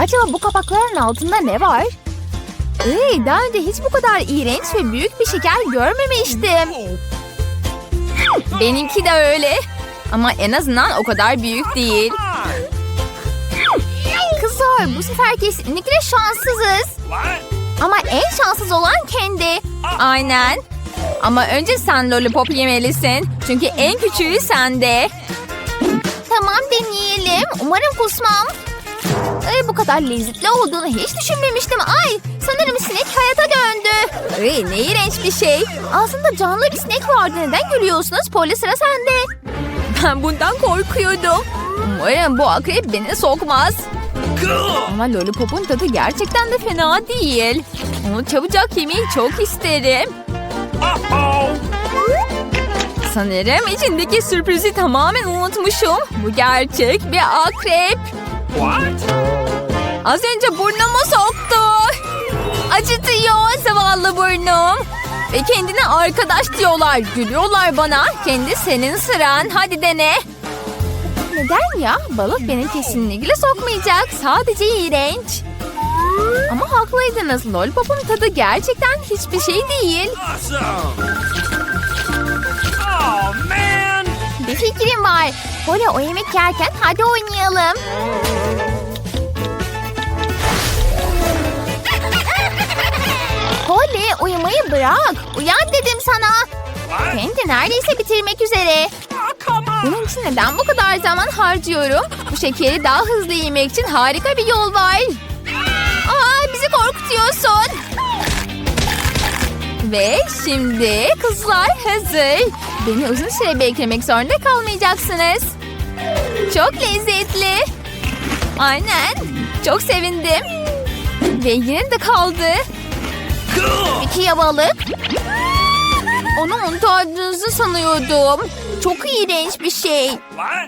Acaba bu kapakların altında ne var? Ey, daha önce hiç bu kadar iğrenç ve büyük bir şeker görmemiştim. Benimki de öyle. Ama en azından o kadar büyük değil. Kızlar bu sefer kesinlikle şanssızız. Ama en şanssız olan kendi. Aynen. Ama önce sen lollipop yemelisin. Çünkü en küçüğü sende. Tamam deneyelim. Umarım kusmam. Ay, bu kadar lezzetli olduğunu hiç düşünmemiştim. Ay sanırım sinek hayata döndü. Ay, ne iğrenç bir şey. Aslında canlı bir sinek vardı. Neden gülüyorsunuz? Poli sıra sende. Ben bundan korkuyordum. Umarım bu akrep beni sokmaz. Ama lollipopun tadı gerçekten de fena değil. Onu çabucak yemeyi çok isterim. Sanırım içindeki sürprizi tamamen unutmuşum. Bu gerçek bir akrep. Az önce burnumu soktu. Acıtıyor zavallı burnum. Ve kendine arkadaş diyorlar. Gülüyorlar bana. Kendi senin sıran. Hadi dene. Neden ya? Balık beni kesinlikle sokmayacak. Sadece iğrenç. Ama haklıydınız. Lollipop'un tadı gerçekten hiçbir şey değil. Awesome! Bir fikrim var. Böyle o yemek yerken hadi oynayalım. Holly uyumayı bırak. Uyan dedim sana. What? Kendi neredeyse bitirmek üzere. Bunun için neden bu kadar zaman harcıyorum? Bu şekeri daha hızlı yemek için harika bir yol var. Aa, bizi korkutuyorsun. Ve şimdi kızlar hazır. Beni uzun süre beklemek zorunda kalmayacaksınız. Çok lezzetli. Aynen. Çok sevindim. Ve yine de kaldı. Cool! Peki ya balık? Onu unutturdığınızı sanıyordum. Çok iğrenç bir şey.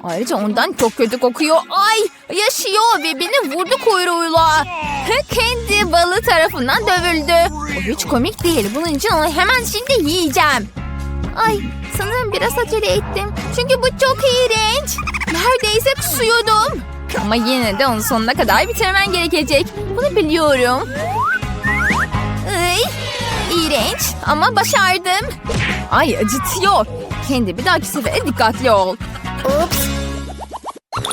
Ayrıca ondan çok kötü kokuyor. Ay yaşıyor ve beni vurdu kuyruğuyla. Kendi balığı tarafından dövüldü. O hiç komik değil. Bunun için onu hemen şimdi yiyeceğim. Ay sanırım biraz acele ettim. Çünkü bu çok iğrenç. Neredeyse kusuyordum. Ama yine de onu sonuna kadar bitirmen gerekecek. Bunu biliyorum. Ay, iğrenç ama başardım. Ay acıtıyor. Kendi bir dahaki sefere dikkatli ol. Ups.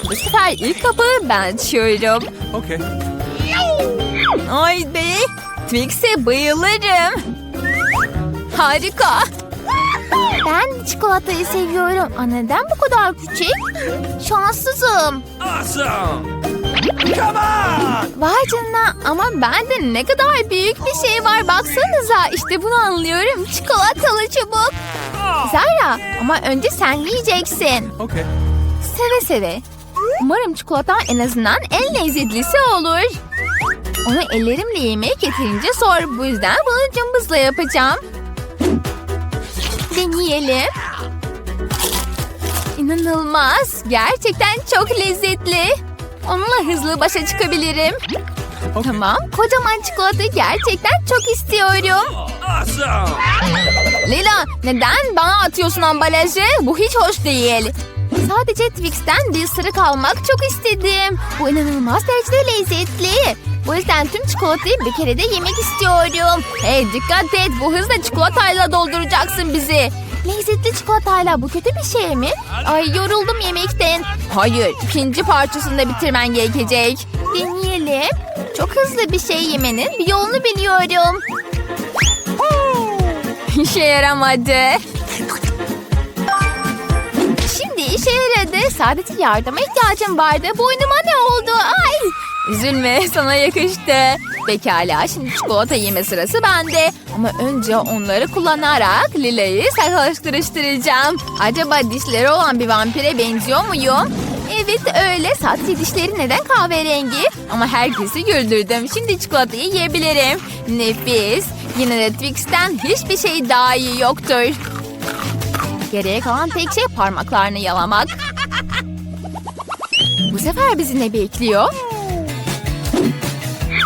Bu sefer ilk kapı ben açıyorum. Okay. Ay be. Twix'e bayılırım. Harika. Ben çikolatayı seviyorum. Aa, neden bu kadar küçük? Şanssızım. Awesome! Come on! Vay canına ama bende ne kadar büyük bir şey var baksanıza. İşte bunu anlıyorum. Çikolatalı çubuk. Oh, Zara ama önce sen yiyeceksin. okay. Seve seve. Umarım çikolata en azından en lezzetlisi olur. Onu ellerimle yemek getirince zor. Bu yüzden bunu cımbızla yapacağım. Deneyelim. İnanılmaz. Gerçekten çok lezzetli. Onunla hızlı başa çıkabilirim. Tamam. Kocaman çikolatayı gerçekten çok istiyorum. Awesome! Lila neden bana atıyorsun ambalajı? Bu hiç hoş değil. Sadece Twix'ten bir ısırık almak çok istedim. Bu inanılmaz derecede lezzetli. Bu yüzden tüm çikolatayı bir kere de yemek istiyorum. Hey dikkat et bu hızla çikolatayla dolduracaksın bizi. Lezzetli çikolatayla bu kötü bir şey mi? Ay yoruldum yemekten. Hayır ikinci parçasını da bitirmen gerekecek. Deneyelim. Çok hızlı bir şey yemenin bir yolunu biliyorum. İşe yaramadı. İşe yaradı. Sadece yardıma ihtiyacım vardı. Boynuma ne oldu? Ay! Üzülme sana yakıştı. Pekala şimdi çikolata yeme sırası bende. Ama önce onları kullanarak Lila'yı saklaştırıştıracağım. Acaba dişleri olan bir vampire benziyor muyum? Evet öyle. Sadece dişleri neden kahverengi? Ama herkesi güldürdüm. Şimdi çikolatayı yiyebilirim. Nefis. Yine de Twix'ten hiçbir şey daha iyi yoktur. Geriye kalan tek şey parmaklarını yalamak. Bu sefer bizi ne bekliyor?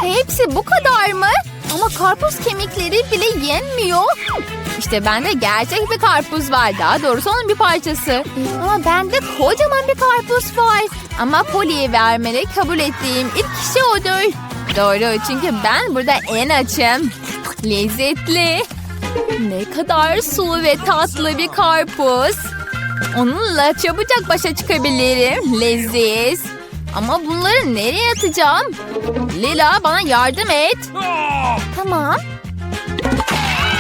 Hepsi bu kadar mı? Ama karpuz kemikleri bile yenmiyor. İşte bende gerçek bir karpuz var. Daha doğrusu onun bir parçası. Ama bende kocaman bir karpuz var. Ama Poli'ye vermeli kabul ettiğim ilk kişi odur. Doğru çünkü ben burada en açım. Lezzetli. Ne kadar sulu ve tatlı bir karpuz. Onunla çabucak başa çıkabilirim. Leziz. Ama bunları nereye atacağım? Lila bana yardım et. Tamam.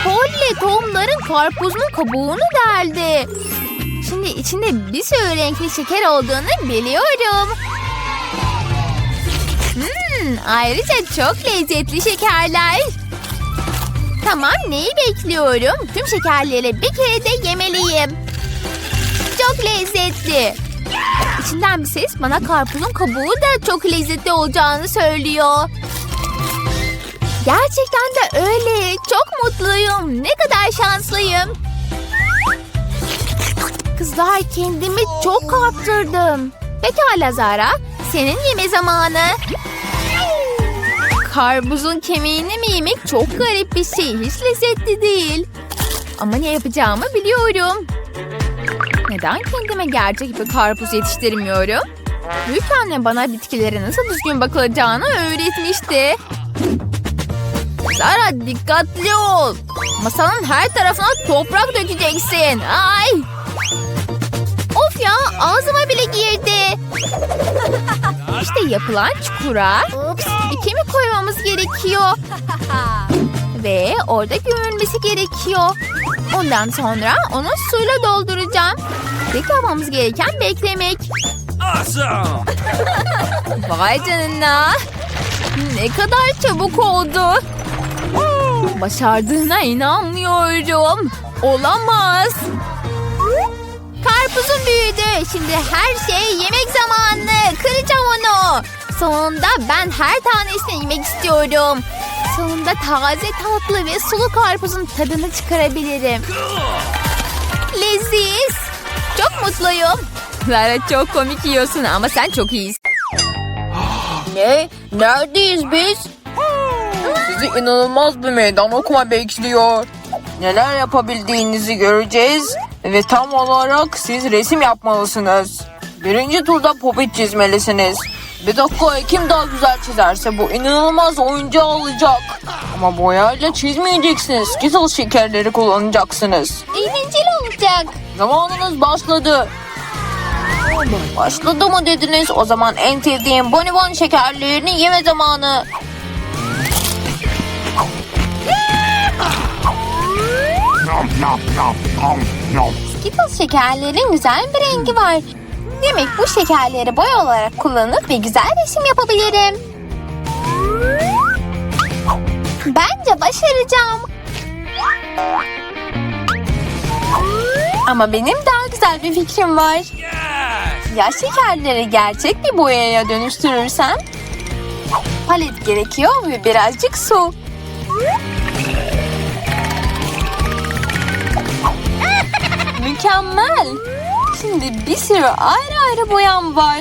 Polly tohumların karpuzun kabuğunu deldi. Şimdi içinde bir sürü renkli şeker olduğunu biliyorum. Hmm, ayrıca çok lezzetli şekerler. Tamam neyi bekliyorum? Tüm şekerleri bir kere de yemeliyim. Çok lezzetli. İçinden bir ses bana karpuzun kabuğu da çok lezzetli olacağını söylüyor. Gerçekten de öyle. Çok mutluyum. Ne kadar şanslıyım. Kızlar kendimi çok kaptırdım. Pekala Zara. Senin yeme zamanı. Karbuzun kemiğini mi yemek çok garip bir şey. Hiç lezzetli değil. Ama ne yapacağımı biliyorum. Neden kendime gerçek bir karpuz yetiştirmiyorum? Büyük annem bana bitkilere nasıl düzgün bakılacağını öğretmişti. Zara dikkatli ol. Masanın her tarafına toprak dökeceksin. Ay. Of ya ağzıma bile girdi. İşte yapılan çukura bir kemik koymamız gerekiyor. Ve orada gömülmesi gerekiyor. Ondan sonra onu suyla dolduracağım. Tek yapmamız gereken beklemek. Awesome! Vay canına. Ne kadar çabuk oldu. Başardığına inanmıyorum. Olamaz. Karpuzum büyüdü. Şimdi her şey yemek zamanı. Kıracağım onu. Sonunda ben her tanesini yemek istiyorum. Sonunda taze tatlı ve sulu karpuzun tadını çıkarabilirim. Leziz. Çok mutluyum. Lara çok komik yiyorsun ama sen çok iyisin. Ne? Neredeyiz biz? Sizi inanılmaz bir meydan okuma bekliyor. Neler yapabildiğinizi göreceğiz ve tam olarak siz resim yapmalısınız. Birinci turda popit çizmelisiniz. Bir dakika kim daha güzel çizerse bu inanılmaz oyuncağı alacak. Ama boyayla çizmeyeceksiniz. Skittles şekerleri kullanacaksınız. Eğlenceli olacak. Zamanınız başladı. Başladı mı dediniz? O zaman en sevdiğim bonibon şekerlerini yeme zamanı. Skittles şekerlerin güzel bir rengi var. Demek bu şekerleri boy olarak kullanıp ve güzel resim yapabilirim. Bence başaracağım. Ama benim daha güzel bir fikrim var. Ya şekerleri gerçek bir boyaya dönüştürürsem? Palet gerekiyor ve birazcık su. Mükemmel. Şimdi bir sürü ayrı ayrı boyam var.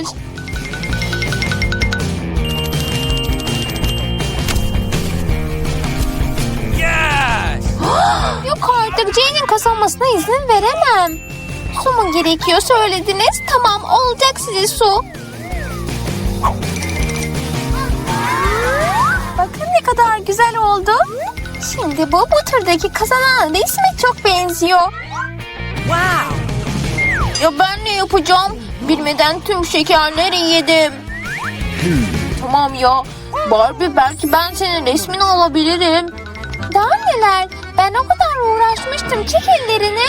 Yes! Yok artık Jane'in kazanmasına izin veremem. Su mu gerekiyor söylediniz? Tamam olacak size su. Bakın ne kadar güzel oldu. Şimdi bu bu turdaki kazanan resme çok benziyor. Wow! Ya ben ne yapacağım? Bilmeden tüm şekerleri yedim. tamam ya. Barbie belki ben senin resmini alabilirim. Daha neler? Ben o kadar uğraşmıştım. Çek ellerini.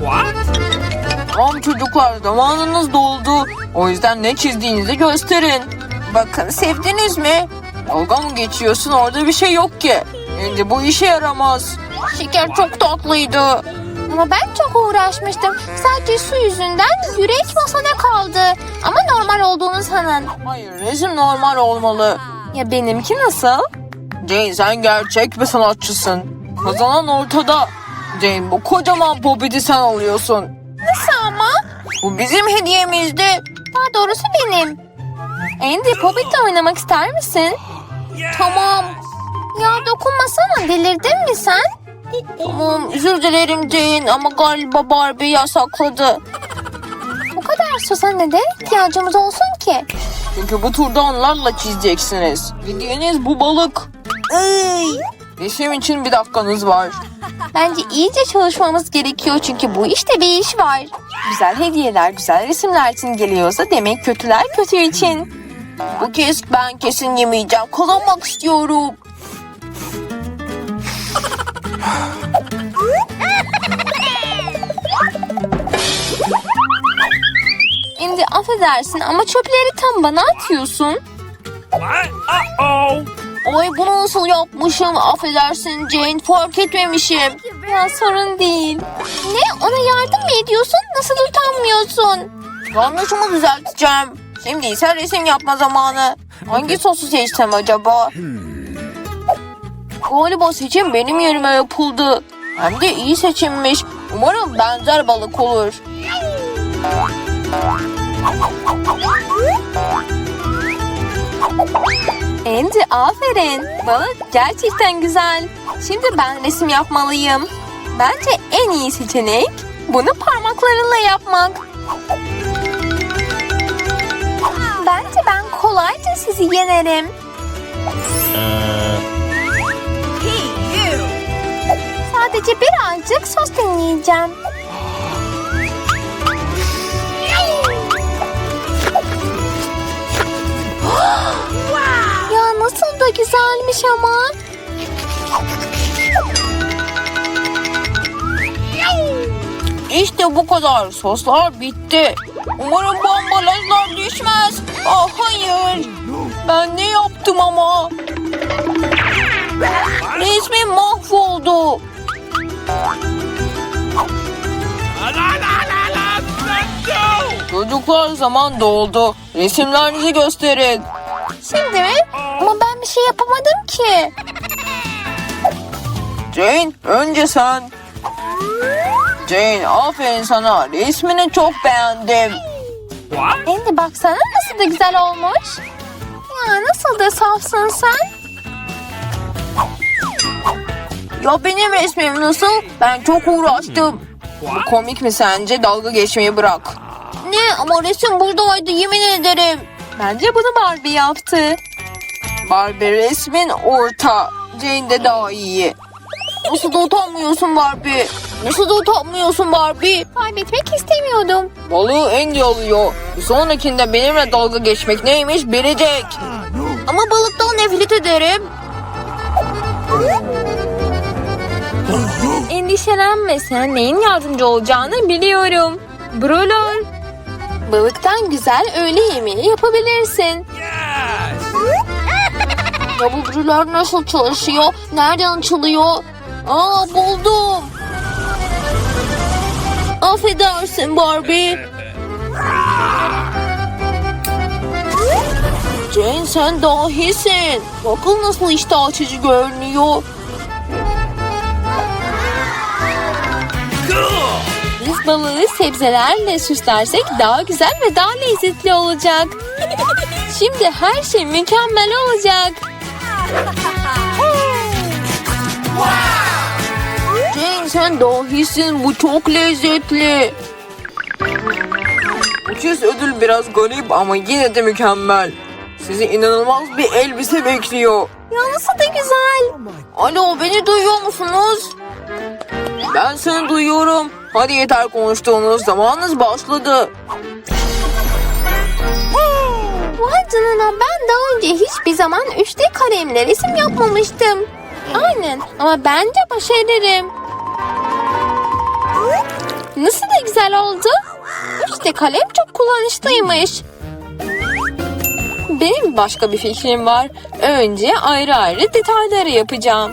What? Tamam çocuklar zamanınız doldu. O yüzden ne çizdiğinizi gösterin. Bakın sevdiniz mi? Dalga mı geçiyorsun orada bir şey yok ki. Şimdi bu işe yaramaz. Şeker çok tatlıydı. Ama ben çok uğraşmıştım. Sadece su yüzünden yürek masada kaldı. Ama normal olduğunu sanın. Hayır resim normal olmalı. Ya benimki nasıl? Jane sen gerçek bir sanatçısın. Kazanan ortada. Jane bu kocaman popidi sen alıyorsun. Nasıl ama? Bu bizim hediyemizdi. Daha doğrusu benim. Andy Poppet'le oynamak ister misin? Tamam. Ya dokunmasana delirdin mi sen? Tamam özür dilerim Jane ama galiba Barbie yasakladı. Bu kadar sosa neden ihtiyacımız olsun ki? Çünkü bu turda onlarla çizeceksiniz. Hediyeniz bu balık. Resim için bir dakikanız var. Bence iyice çalışmamız gerekiyor çünkü bu işte bir iş var. Güzel hediyeler güzel resimler için geliyorsa demek kötüler kötü için. Bu kez ben kesin yemeyeceğim. Kazanmak istiyorum. Şimdi affedersin ama çöpleri tam bana atıyorsun. Ay bunu nasıl yapmışım? Affedersin Jane fark etmemişim. Ya sorun değil. Ne ona yardım mı ediyorsun? Nasıl utanmıyorsun? Yanlışımı düzelteceğim. Şimdi ise resim yapma zamanı. Hangi sosu seçsem acaba? Galiba seçim benim yerime yapıldı. Hem de iyi seçilmiş. Umarım benzer balık olur. Andy aferin. Balık gerçekten güzel. Şimdi ben resim yapmalıyım. Bence en iyi seçenek bunu parmaklarınla yapmak. Bence ben kolayca sizi yenerim. Sadece birazcık sos dinleyeceğim. Ya nasıl da güzelmiş ama. İşte bu kadar. Soslar bitti. Umarım bu ambalajlar düşmez. Ah hayır. Ben ne yaptım ama? Resmim mahvoldu. Çocuklar zaman doldu. Resimlerinizi gösterin. Şimdi mi? Ama ben bir şey yapamadım ki. Jane önce sen. Jane aferin sana. Resmini çok beğendim. Andy baksana nasıl da güzel olmuş. Ya nasıl da safsın sen. Ya benim resmim nasıl? Ben çok uğraştım. Bu komik mi sence? Dalga geçmeyi bırak. Ne ama resim buradaydı yemin ederim. Bence bunu Barbie yaptı. Barbie resmin orta. Jane de daha iyi. Nasıl da utanmıyorsun Barbie? Nasıl da utanmıyorsun Barbie? Kaybetmek istemiyordum. Balığı Andy alıyor. Bir sonrakinde benimle dalga geçmek neymiş bilecek. Ama balıktan nefret ederim. Endişelenme sen neyin yardımcı olacağını biliyorum. Brolor. Balıktan güzel öğle yemeği yapabilirsin. Ya bu brüler nasıl çalışıyor? Nereden açılıyor? Aa buldum. Affedersin Barbie. Jane sen dahisin. Bakın nasıl iştah açıcı görünüyor. Biz balığı sebzelerle süslersek daha güzel ve daha lezzetli olacak. Şimdi her şey mükemmel olacak. Jane sen dahisin. Bu çok lezzetli. Ucuz ödül biraz garip ama yine de mükemmel. Sizi inanılmaz bir elbise bekliyor. Ya nasıl da güzel. Alo beni duyuyor musunuz? Ben seni duyuyorum. Hadi yeter konuştuğunuz zamanınız başladı. Vay canına ben daha önce hiçbir zaman 3D kalemle resim yapmamıştım. Aynen ama bence başarırım. Nasıl da güzel oldu. 3D kalem çok kullanışlıymış. Benim başka bir fikrim var. Önce ayrı ayrı detayları yapacağım.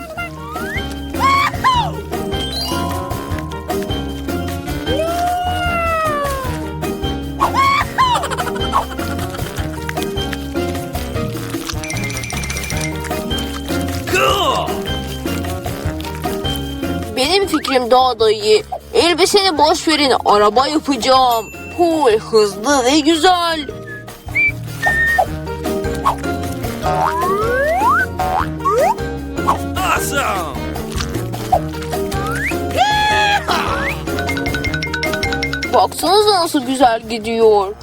Benim fikrim daha da iyi. Elbiseni boş verin araba yapacağım. Cool, hızlı ve güzel. Awesome. Baksanıza nasıl güzel gidiyor.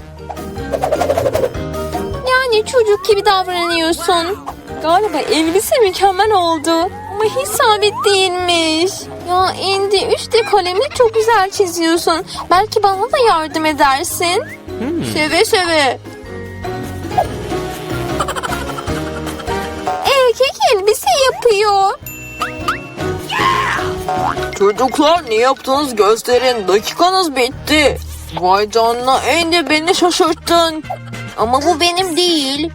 Yani çocuk gibi davranıyorsun. Galiba elbise mükemmel oldu. Ama hiç sabit değilmiş. Ya Andy 3D kalemle çok güzel çiziyorsun. Belki bana da yardım edersin. Seve seve. Erkek elbise yapıyor. Çocuklar ne yaptınız gösterin. Dakikanız bitti. Vay canına Andy beni şaşırttın. Ama bu benim değil.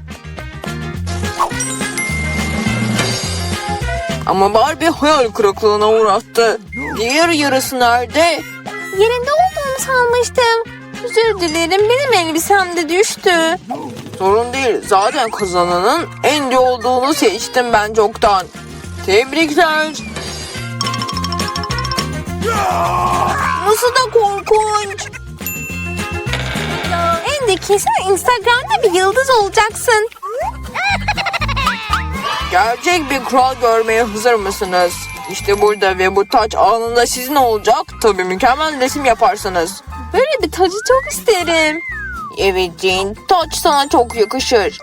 Ama Barbie hayal kırıklığına uğrattı. Diğer yarısı nerede? Yerinde olduğumu sanmıştım. Özür dilerim benim elbisem de düştü. Sorun değil. Zaten kazananın Andy olduğunu seçtim ben çoktan. Tebrikler. Nasıl da korkunç. Andy kesin Instagram'da bir yıldız olacaksın. Gerçek bir kral görmeye hazır mısınız? İşte burada ve bu taç anında sizin olacak. Tabii mükemmel resim yaparsınız. Böyle bir tacı çok isterim. Evet Jane, taç sana çok yakışır.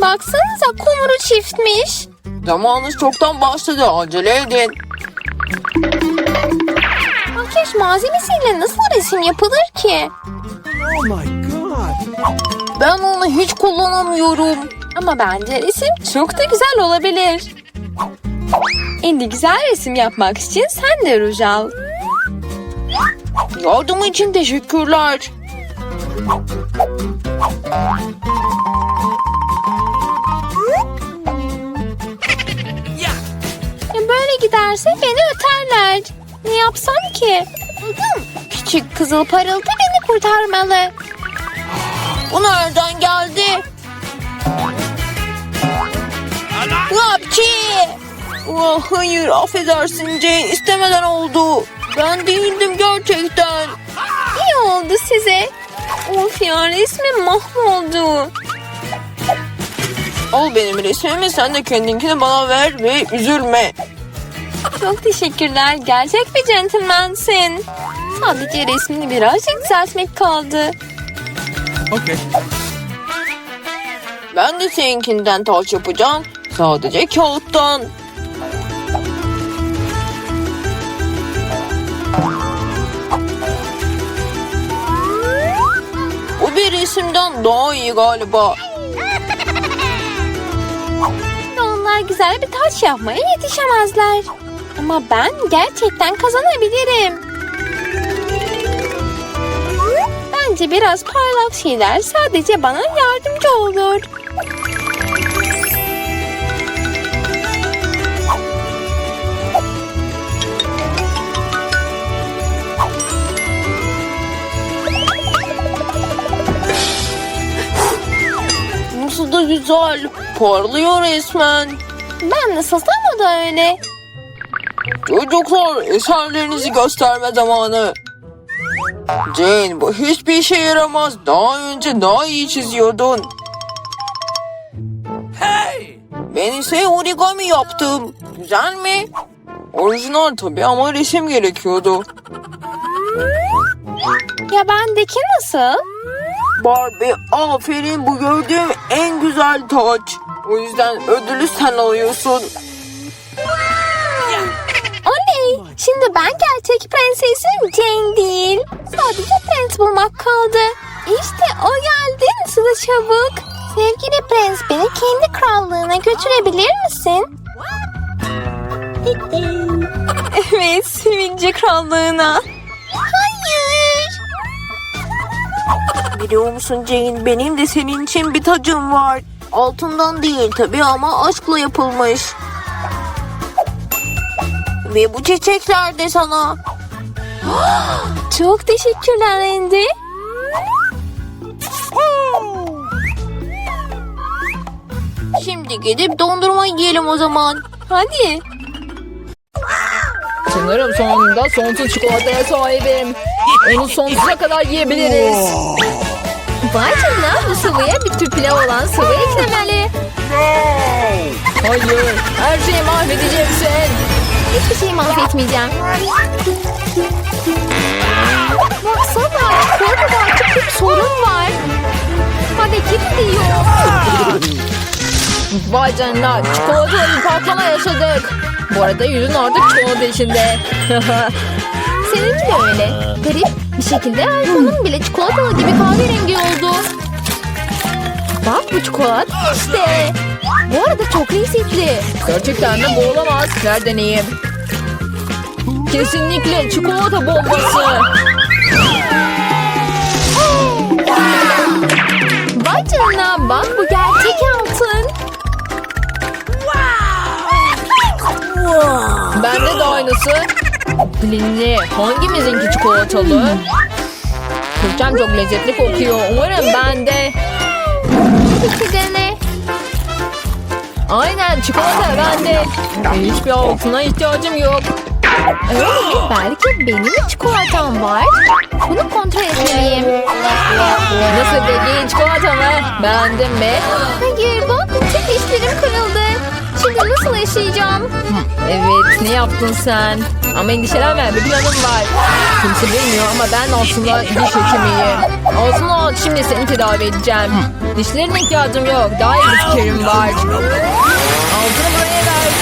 Baksanıza kumru çiftmiş. Zamanınız çoktan başladı. Acele edin. Makyaj malzemesiyle nasıl resim yapılır ki? Oh my god. Ben onu hiç kullanamıyorum. Ama bence resim çok da güzel olabilir. Andy güzel resim yapmak için sen de ruj al. Yardım için teşekkürler. Ya böyle giderse beni öterler. Ne yapsam ki? Küçük kızıl parıltı beni kurtarmalı. Bu nereden geldi? Yapçı! Oh, hayır affedersin Jane istemeden oldu. Ben değildim gerçekten. İyi oldu size. Of ya resmim mahvoldu. Al benim resmimi sen de kendinkini bana ver ve üzülme. Çok teşekkürler. Gerçek bir centilmensin. Sadece resmini birazcık düzeltmek kaldı. Okay. Ben de seninkinden taç yapacağım. Sadece kağıttan. Bu bir resimden daha iyi galiba. Onlar güzel bir taç yapmaya yetişemezler. Ama ben gerçekten kazanabilirim. Bence biraz parlak şeyler sadece bana yardımcı olur. Nasıl da güzel. Parlıyor resmen. Ben nasılsam o da öyle. Çocuklar eserlerinizi gösterme zamanı. Jane bu hiçbir işe yaramaz. Daha önce daha iyi çiziyordun. Hey! Ben ise origami yaptım. Güzel mi? Orijinal tabii ama resim gerekiyordu. Ya bendeki nasıl? Barbie aferin bu gördüğüm en güzel taç. O yüzden ödülü sen alıyorsun. Şimdi ben gerçek prensesim Jane değil. Sadece prens bulmak kaldı. İşte o geldi. Sıla çabuk. Sevgili prens beni kendi krallığına götürebilir misin? evet, sevinci krallığına. Hayır. Biliyor musun Jane benim de senin için bir tacım var. Altından değil tabii ama aşkla yapılmış. Ve bu çiçekler de sana. Çok teşekkürler Andy. Şimdi gidip dondurma yiyelim o zaman. Hadi. Sanırım sonunda sonsuz çikolataya sahibim. Onu sonsuza kadar yiyebiliriz. Vay canına bu sıvıya bir tür pilav olan sıvı eklemeli. Hayır, her şeyi mahvedeceksin. Hiçbir şeyi mahvetmeyeceğim. Baksana çikolatada artık bir sorun var. Hareket ediyor. Vay canına çikolatalı bir patlama yaşadık. Bu arada yüzün artık çikolata içinde. Seninki de öyle. Garip bir şekilde iPhone'un bile çikolatalı gibi kahverengi oldu. Bak bu çikolata işte. Bu arada çok lezzetli. Gerçekten de bu olamaz. Ver deneyeyim. Kesinlikle çikolata bombası. Vay canına bak bu gerçek altın. Bende de aynısı. Linli hangimizinki çikolatalı? Türkçem çok lezzetli kokuyor. Umarım bende. İki dene. Aynen çikolata bende. Hiçbir altına ihtiyacım yok. Mi? Belki benim de çikolatam var. Bunu kontrol etmeliyim. Nasıl peki çikolata mı? Beğendin mi? Hayır bak tüm dişlerim kırıldı. Şimdi nasıl yaşayacağım? Evet ne yaptın sen? Ama endişelenme bir planım var. Kimse bilmiyor ama ben aslında diş hekimiyim. Aslında şimdi seni tedavi edeceğim. Dişlerine ihtiyacım yok. Daha iyi bir fikrim var. Altını buraya ver.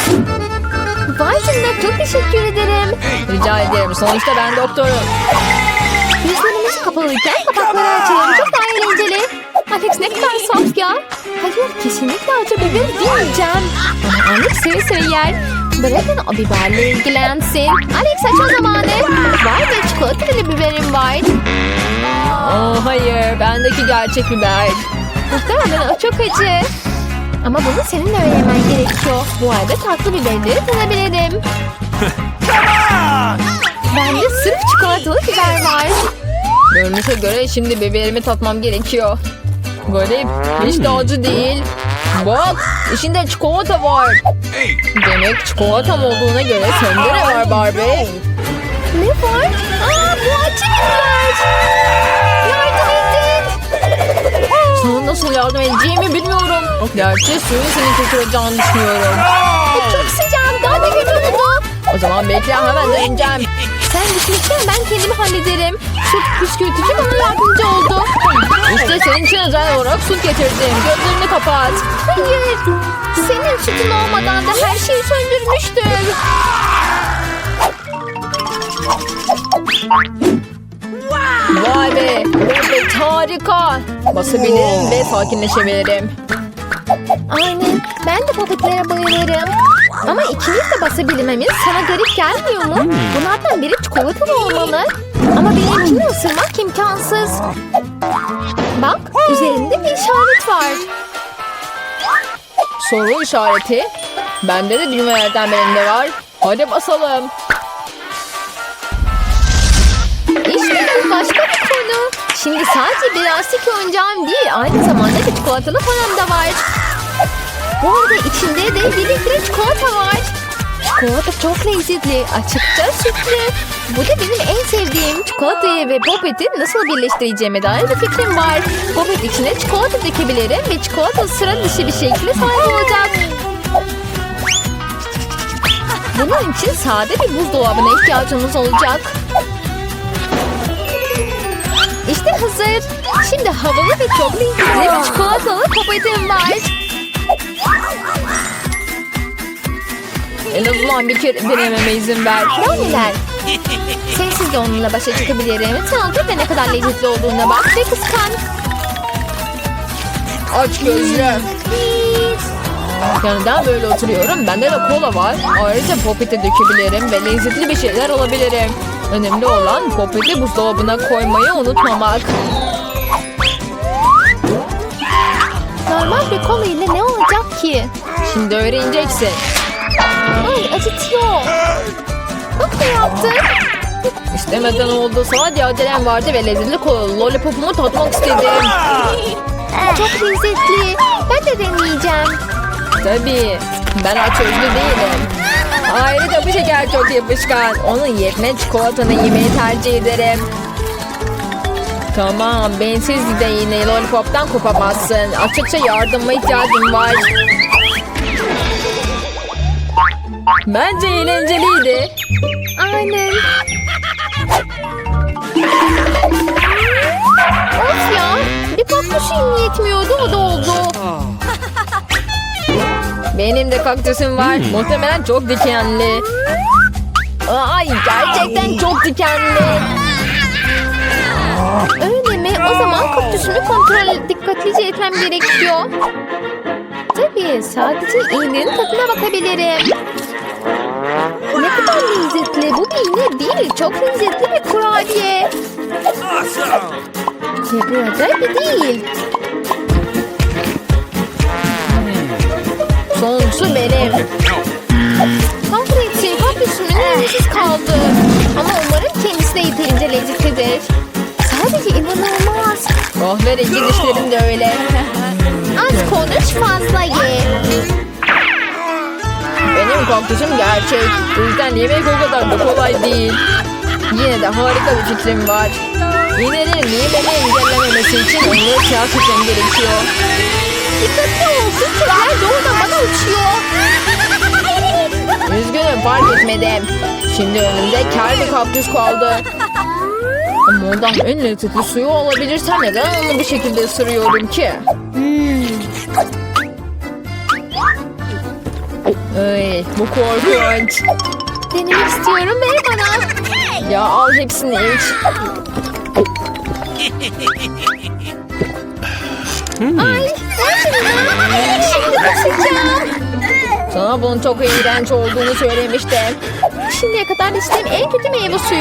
Vay canına çok teşekkür ederim. Rica ederim. Sonuçta ben doktorum. Gözlerimiz kapalıyken kapakları açalım. Çok daha eğlenceli. Alex ne kadar saf ya. Hayır kesinlikle acı biber yemeyeceğim. Ama Alex seve seve yer. Bırakın o biberle ilgilensin. Alex açma zamanı. Vay be çikolatalı biberim var. Oh hayır. Bendeki gerçek biber. Muhtemelen o çok acı. Ama bunu seninle öğrenmen gerekiyor. Bu arada tatlı biberleri tadabilirim. Bende sırf çikolatalı biber var. Görünüşe göre şimdi biberimi tatmam gerekiyor. Garip. Hiç de acı değil. Bak içinde çikolata var. Demek çikolatam olduğuna göre sende ne var Barbie? Ne var? Aa bu acı. Yardım edin. Sana nasıl yardım edeceğimi bilmiyorum. Gerçi suyun seni kurtaracağını düşünüyorum. Çok sıcağım. Daha da kötü oldu. O zaman bekle hemen döneceğim. Sen düşünürsen ben kendimi hallederim. Süt püskürtücü bana yardımcı oldu. İşte senin için özel olarak su getirdim. Gözlerini kapat. Hayır. Senin sütün olmadan da her şeyi söndürmüştür. Vay be. Evet harika. Basabilirim ve sakinleşebilirim. Aynen. Ben de papatlere bayılırım. Ama ikimiz de basabilmemiz sana garip gelmiyor mu? Bunlardan biri çikolatalı olmalı. Ama benimkini ısırmak imkansız. Bak üzerinde bir işaret var. Soru işareti. Bende de düğmelerden birinde var. Hadi basalım. İşte bu başka bir konu. Şimdi sadece bir lastik oyuncağım değil, aynı zamanda bir çikolatalı param da var. Bu arada içinde de bir çikolata var. Çikolata çok lezzetli, açıkça sütlü. Bu da benim en sevdiğim çikolatayı ve popeti nasıl birleştireceğime dair bir fikrim var. Popet içine çikolata dökebilirim ve çikolata sıra dışı bir şekilde sahip olacak. Bunun için sade bir buzdolabına ihtiyacımız olacak. İşte hazır. Şimdi havalı ve çok lezzetli bir çikolatalı popetim var. En azından bir kere denememe izin ver. Brownie'ler. Sensiz de onunla başa çıkabilirim. Tanıdık ve ne kadar lezzetli olduğuna bak ve kıskan. Aç gözlü. Yanında böyle oturuyorum. Bende de kola var. Ayrıca popete dökebilirim ve lezzetli bir şeyler alabilirim. Önemli olan popeti buzdolabına koymayı unutmamak. Normal bir kola ile ne olacak ki? Şimdi öğreneceksin. Ay acıtıyor. Bak ne yaptın? İstemeden oldu. Sadece acelem vardı ve lezzetli kolalı lollipopumu tatmak istedim. Çok lezzetli. Ben de deneyeceğim. Tabii. Ben aç özlü değilim. Ayrıca bu şeker çok yapışkan. Onun yerine çikolatanı yemeyi tercih ederim. Tamam, bensiz de yine lollipoptan kopamazsın. Açıkça yardıma ihtiyacım var. Bence eğlenceliydi. Aynen. of ya. Bir kaktüsüm yetmiyordu o da oldu. Benim de kaktüsüm var. Hmm. Muhtemelen çok dikenli. Ay gerçekten çok dikenli. Öyle mi? O zaman kaktüsümü kontrol dikkatlice etmem gerekiyor. Tabii sadece iğnenin tadına bakabilirim. Ne kadar lezzetli. Bu iğne değil. Çok lezzetli bir kurabiye. Awesome! Ve bu acayip değil. Sonuncusu benim. Kahretsin kaktüsümün lezzetsiz kaldı. Ama umarım kendisi de yeterince lezzetlidir. Sadece inanılmaz. Kahverengi dişlerim de öyle. Az konuş fazla ye. Benim kaktüsüm gerçek. O yüzden yemek o kadar da kolay değil. Yine de harika bir fikrim var. İğnelerin yemeni engellememesi için onları siyah tutmam gerekiyor. Dikkatli ol. Kuşlar doğrudan bana uçuyor. Üzgünüm fark etmedim. Şimdi önümde kel bir kaktüs kaldı. Ama ondan en lezzetli suyu olabilirse neden onu bir şekilde ısırıyorum ki? Ay, bu korkunç. Denemek istiyorum ver bana. Ya al hepsini iç. Ay. Şimdi basacağım. Sana bunun çok iğrenç olduğunu söylemiştim. Şimdiye kadar içtiğim en kötü meyve suyu.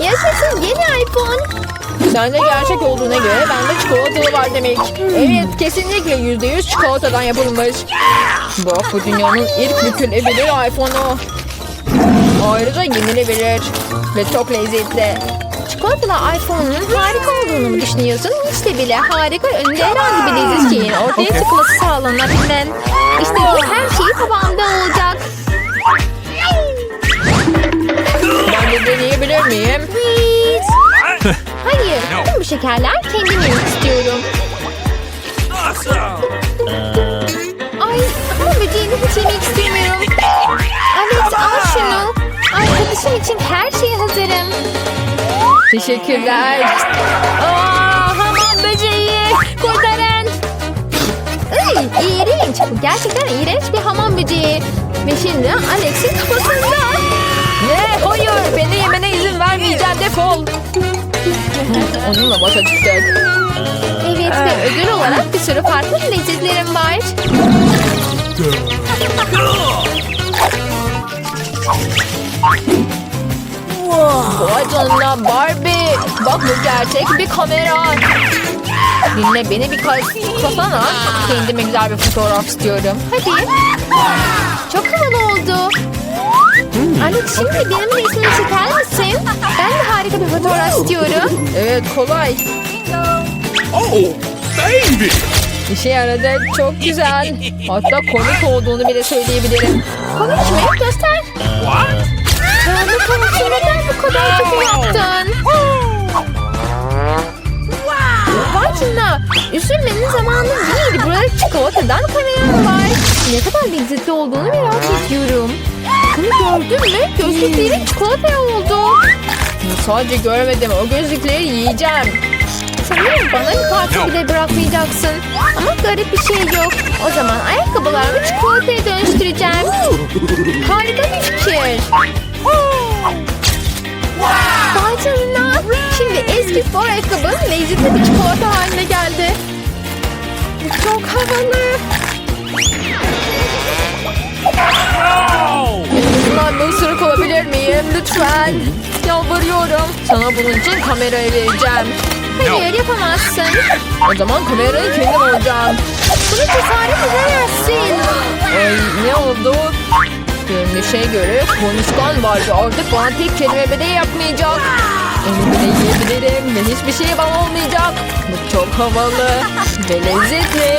Yaşasın yeni iPhone. Sende gerçek olduğuna göre bende çikolatalı var demek. Evet kesinlikle yüzde yüz çikolatadan yapılmış. Bak bu dünyanın ilk bükülebilir iPhone'u. Ayrıca yenilebilir ve çok lezzetli. Çikolatalı iPhone'un harika olduğunu mu düşünüyorsun? Hiç de bile harika önünde herhangi bir leziz şeyin ortaya çıkması sağlanabilir. İşte bu her şeyi tabağımda olacak. Ben de deneyebilir miyim? Hayır, tüm bu şekerler kendim yemek istiyorum. Ay, ama böceğini hiç yemek istemiyorum. Alex al şunu. Arkadaşım için her şeye hazırım. Teşekkürler. Aa, hamam böceği. Kurtarın. Ay, iğrenç. Bu gerçekten iğrenç bir hamam böceği. Ve şimdi Alex'in kafasında. Ne? Hayır. Beni yemene izin vermeyeceğim. Defol. Onunla başa çıktık. Evet ve ödül olarak bir sürü farklı lezzetlerim var. Vay canına Barbie. Bak bu gerçek bir kamera. Dinle beni bir kasana. Kendime güzel bir fotoğraf istiyorum. Hadi. Çok havalı oldu. Alex şimdi benim resmimi çeker misin? Ben de harika bir fotoğraf istiyorum. Evet kolay. Oh, baby! İşe yaradı. Çok güzel. Hatta komik olduğunu bile söyleyebilirim. Komik mi? Göster. What? Yani komikse neden bu kadar çok yaptın? Canına. Üzülmenin zamanı değil. Burada çikolatadan kanayan var. Ne kadar lezzetli olduğunu merak ediyorum. Bunu gördün mü? Gözlüklerin çikolataya oldu. Sadece görmedim. O gözlükleri yiyeceğim. Sanırım bana bir parça bile bırakmayacaksın. Ama garip bir şey yok. O zaman ayakkabılarımı çikolataya dönüştüreceğim. Harika bir fikir. Vay canına. Şimdi eski spor ayakkabım lezzetli bir çikolata haline geldi. Bu Çok havalı. Ben bir ısırık alabilir miyim? Lütfen. Yalvarıyorum. Sana bunun için kamerayı vereceğim. Hayır yapamazsın. O zaman kamerayı kendim alacağım. Bunu cesaret edemezsin. Ay ne oldu? Görünüşe göre konuşkan vardı. Artık bana tek kelime bile yapmayacak. Bile yiyebilirim ve hiçbir şey bana olmayacak. Bu çok havalı ve lezzetli.